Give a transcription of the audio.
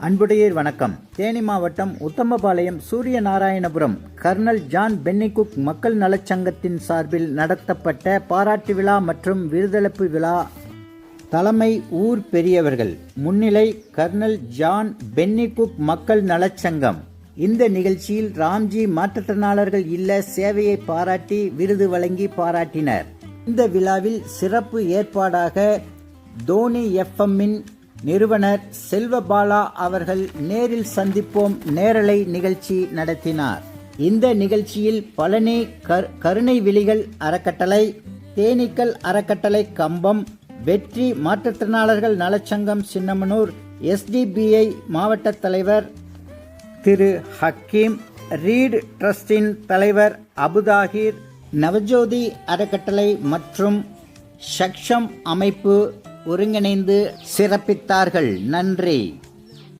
அன்புடையீர் வணக்கம். தேனி மாவட்டம் உத்தமபாளையம் சூரிய நாராயணபுரம் கர்னல் ஜான் பென்னிகுக் மக்கள் நலச்சங்கத்தின் சார்பில் நடத்தப்பட்ட பாராட்டு விழா மற்றும் விருதளிப்பு விழா. தலைமை ஊர் பெரியவர்கள் முன்னிலை கர்னல் ஜான் பென்னிகுக் மக்கள் நலச்சங்கம். இந்த நிகழ்ச்சியில் ராம்ஜி மாற்றுத்திறனாளர்கள் இல்ல சேவையை பாராட்டி விருது வழங்கி பாராட்டினர். இந்த விழாவில் சிறப்பு ஏற்பாடாக தோனி எஃப்எம்மின் நிறுவனர் செல்வபாலா அவர்கள் நேரில் சந்திப்போம் நேரலை நிகழ்ச்சி நடத்தினார். இந்த நிகழ்ச்சியில் பழனி கர்- கருணை விழிகள் அறக்கட்டளை தேனீக்கள் அறக்கட்டளை கம்பம் வெற்றி மாற்றுத்திறனாளர்கள் நலச்சங்கம் சின்னமனூர் எஸ்டிபிஐ மாவட்ட தலைவர் திரு ஹக்கீம் ரீட் ட்ரஸ்டின் தலைவர் அபுதாகிர் நவஜோதி அறக்கட்டளை மற்றும் ஷக்ஷம் அமைப்பு ஒருங்கிணைந்து சிறப்பித்தார்கள். நன்றி.